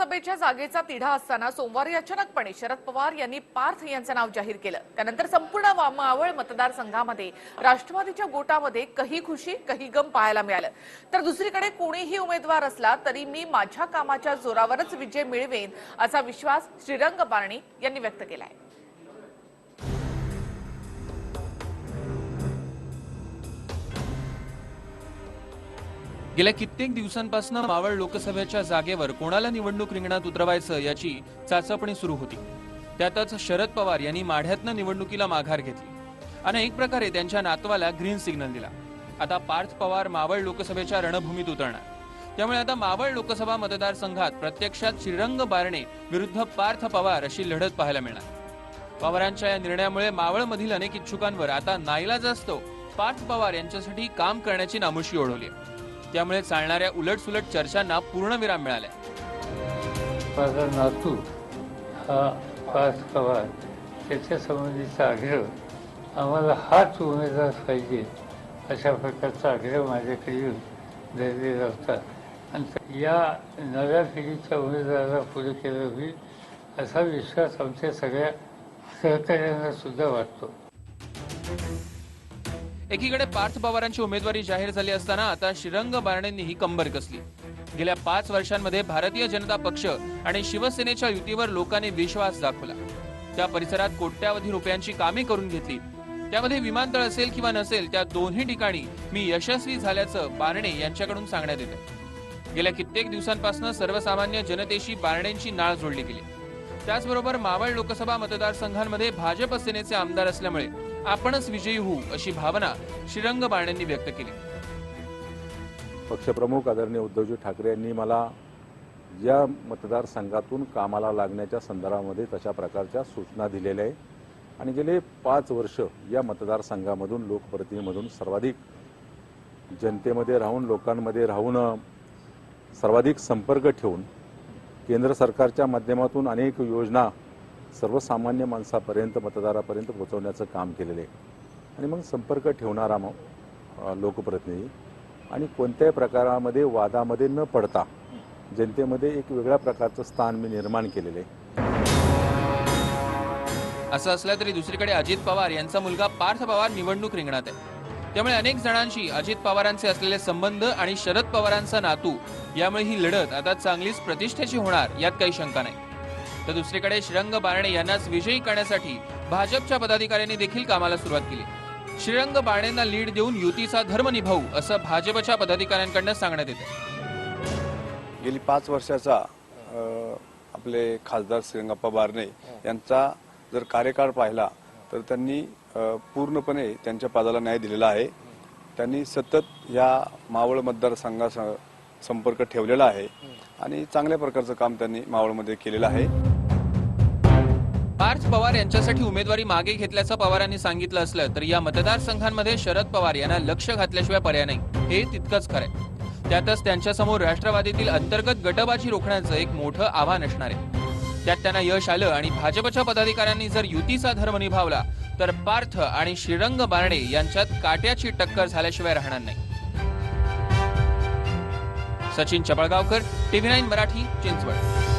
विधानसभेच्या जागेचा तिढा असताना सोमवारी अचानकपणे शरद पवार यांनी पार्थ यांचं नाव जाहीर केलं. त्यानंतर संपूर्ण वा- मावळ मतदारसंघामध्ये राष्ट्रवादीच्या गोटामध्ये कही खुशी कही गम पाहायला मिळालं. तर दुसरीकडे कोणीही उमेदवार असला तरी मी माझ्या कामाच्या जोरावरच विजय मिळवेन असा विश्वास श्रीरंग बारणी यांनी व्यक्त केला आहे गेल्या कित्येक दिवसांपासून मावळ लोकसभेच्या जागेवर कोणाला निवडणूक रिंगणात उतरवायचं याची चाचपणी सुरू होती. त्यातच शरद पवार यांनी माढ्यातनं निवडणुकीला माघार घेतली आणि एक प्रकारे त्यांच्या नातवाला ग्रीन सिग्नल दिला. आता पार्थ पवार मावळ लोकसभेच्या रणभूमीत उतरणार. त्यामुळे आता मावळ लोकसभा मतदारसंघात प्रत्यक्षात श्रीरंग बारणे विरुद्ध पार्थ पवार अशी लढत पाहायला मिळणार. पवारांच्या या निर्णयामुळे मावळमधील अनेक इच्छुकांवर आता नाईलाज असतो. पार्थ पवार यांच्यासाठी काम करण्याची नामुशी ओढवली त्यामुळे चालणाऱ्या उलटसुलट चर्चांना पूर्णविराम मिळालाय माझा नातू हा पास पवार त्याच्यासंबंधीचा आग्रह आम्हाला हाच उमेदवार पाहिजे अशा प्रकारचा आग्रह माझ्याकडे येऊन धरलेला होता. आणि या नव्या पिढीच्या उमेदवाराला पुढे केलं होईल असा विश्वास आमच्या सगळ्या सहकार्यांना सुद्धा वाटतो. एकीकडे पार्थ पवारांची उमेदवारी जाहीर झाली असताना आता श्रीरंग बारणेंनीही कंबर कसली? गेल्या पाच वर्षांमध्ये भारतीय जनता पक्ष आणि शिवसेनेच्या युतीवर लोकांनी विश्वास दाखवला. त्या परिसरात कोट्यावधी रुपयांची कामे करून घेतली. त्यामध्ये विमानतळ असेल किंवा नसेल त्या दोन्ही ठिकाणी मी यशस्वी झाल्याचं बारणे यांच्याकडून सांगण्यात येतं. गेल्या कित्येक दिवसांपासून सर्वसामान्य जनतेशी बारणेंची नाळ जोडली गेली. त्याचबरोबर मावळ लोकसभा मतदारसंघांमध्ये भाजप सेनेचे आमदार असल्यामुळे आपणच विजयी होऊ अशी भावना श्रीरंग बारणेंनी व्यक्त केली. पक्षप्रमुख आदरणीय उद्धवजी ठाकरे यांनी मला या मतदारसंघातून कामाला लागण्याच्या संदर्भामध्ये तशा प्रकारच्या सूचना दिलेल्या आहे आणि गेले पाच वर्ष या मतदारसंघामधून लोकप्रतिनिधीमधून सर्वाधिक जनतेमध्ये राहून लोकांमध्ये राहून सर्वाधिक संपर्क ठेवून केंद्र सरकारच्या माध्यमातून अनेक योजना सर्वसामान्य माणसापर्यंत मतदारापर्यंत पोहोचवण्याचं काम केलेलं आहे. आणि मग संपर्क ठेवणारा मग लोकप्रतिनिधी. आणि कोणत्याही प्रकारामध्ये वादामध्ये न पडता जनतेमध्ये एक वेगळ्या प्रकारचं स्थान मी निर्माण केलेलं आहे. असं असलं तरी दुसरीकडे अजित पवार यांचा मुलगा पार्थ पवार निवडणूक रिंगणात आहे. त्यामुळे अनेक जणांशी अजित पवारांचे असलेले संबंध आणि शरद पवारांचा नातू यामुळे ही लढत आता चांगलीच प्रतिष्ठेची होणार यात काही शंका नाही. तर दुसरीकडे श्रीरंग बारणे यांनाच विजयी करण्यासाठी भाजपच्या पदाधिकाऱ्यांनी देखील कामाला सुरुवात केली. श्रीरंग बारणेंना लीड देऊन युतीचा धर्म निभावू असं भाजपच्या पदाधिकाऱ्यांकडनं सांगण्यात येतं गेली पाच वर्षाचा आपले खासदार श्रीरंगप्पा बारणे यांचा जर कार्यकाळ पाहिला तर त्यांनी पूर्णपणे त्यांच्या पदाला न्याय दिलेला आहे. त्यांनी सतत या मावळ मतदारसंघासह संपर्क ठेवलेला आहे आणि चांगल्या प्रकारचं काम त्यांनी मावळमध्ये केलेलं आहे. पार्थ पवार यांच्यासाठी उमेदवारी मागे घेतल्याचं पवारांनी सांगितलं असलं तर या मतदारसंघांमध्ये शरद पवार यांना लक्ष घातल्याशिवाय पर्याय नाही. हे तितकंच खरंय त्यातच त्यांच्यासमोर राष्ट्रवादीतील अंतर्गत गटबाजी रोखण्याचं एक मोठं आव्हान असणार आहे. त्यात त्यांना यश आलं आणि भाजपच्या पदाधिकाऱ्यांनी जर युतीचा धर्म निभावला तर पार्थ आणि श्रीरंग बारणे यांच्यात काट्याची टक्कर झाल्याशिवाय राहणार नाही. Sachin Chapalgaonkar TV nine Marathi Chinchwad.